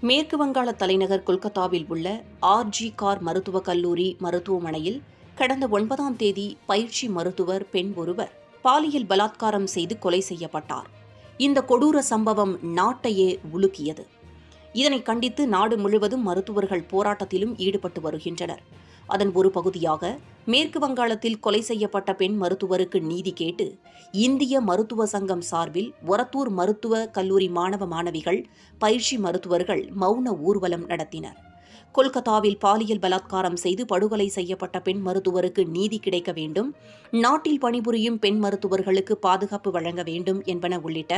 மேற்கு வங்காள தலைநகர் கொல்கத்தாவில் உள்ள ஆர்ஜி கார் மருத்துவக் கல்லூரி மருத்துவமனையில் கடந்த ஒன்பதாம் தேதி பயிற்சி மருத்துவர் பெண் ஒருவர் பாலியல் பலாத்காரம் செய்து கொலை செய்யப்பட்டார். இந்த கொடூர சம்பவம் நாட்டையே உலுக்கியது. இதனை கண்டித்து நாடு முழுவதும் மருத்துவர்கள் போராட்டத்திலும் ஈடுபட்டு வருகின்றனர். அதன் ஒரு பகுதியாக மேற்கு வங்காளத்தில் கொலை செய்யப்பட்ட பெண் மருத்துவருக்கு நீதி கேட்டு இந்திய மருத்துவ சங்கம் சார்பில் ஒரத்தூர் மருத்துவ கல்லூரி மாணவ மாணவிகள் பயிற்சி மருத்துவர்கள் மௌன ஊர்வலம் நடத்தினர். கொல்கத்தாவில் பாலியல் பலாத்காரம் செய்து படுகொலை செய்யப்பட்ட பெண் மருத்துவருக்கு நீதி கிடைக்க வேண்டும் நாட்டில் பணிபுரியும் பெண் மருத்துவர்களுக்கு பாதுகாப்பு வழங்க வேண்டும் என்பன உள்ளிட்ட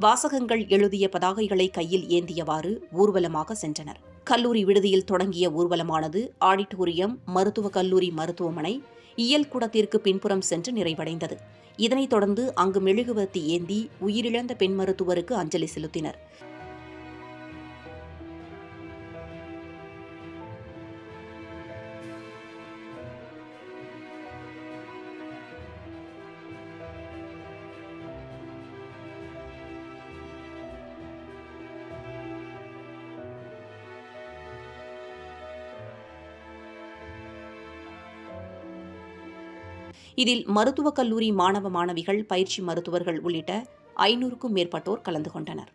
வாசகங்கள் எழுதிய பதாகைகளை கையில் ஏந்தியவாறு ஊர்வலமாக சென்றனர். கல்லூரி விடுதியில் தொடங்கிய ஊர்வலமானது ஆடிட்டோரியம் மருத்துவக் கல்லூரி மருத்துவமனை இயல் கூடத்திற்கு பின்புறம் சென்று நிறைவடைந்தது. இதனைத் தொடர்ந்து அங்கு மெழுகுவர்த்தி ஏந்தி உயிரிழந்த பெண் மருத்துவருக்கு அஞ்சலி செலுத்தினர். இதில் மருத்துவக் கல்லூரி மாணவ மாணவிகள் பயிற்சி மருத்துவர்கள் உள்ளிட்ட ஐநூறுக்கும் மேற்பட்டோர் கலந்து கொண்டனர்.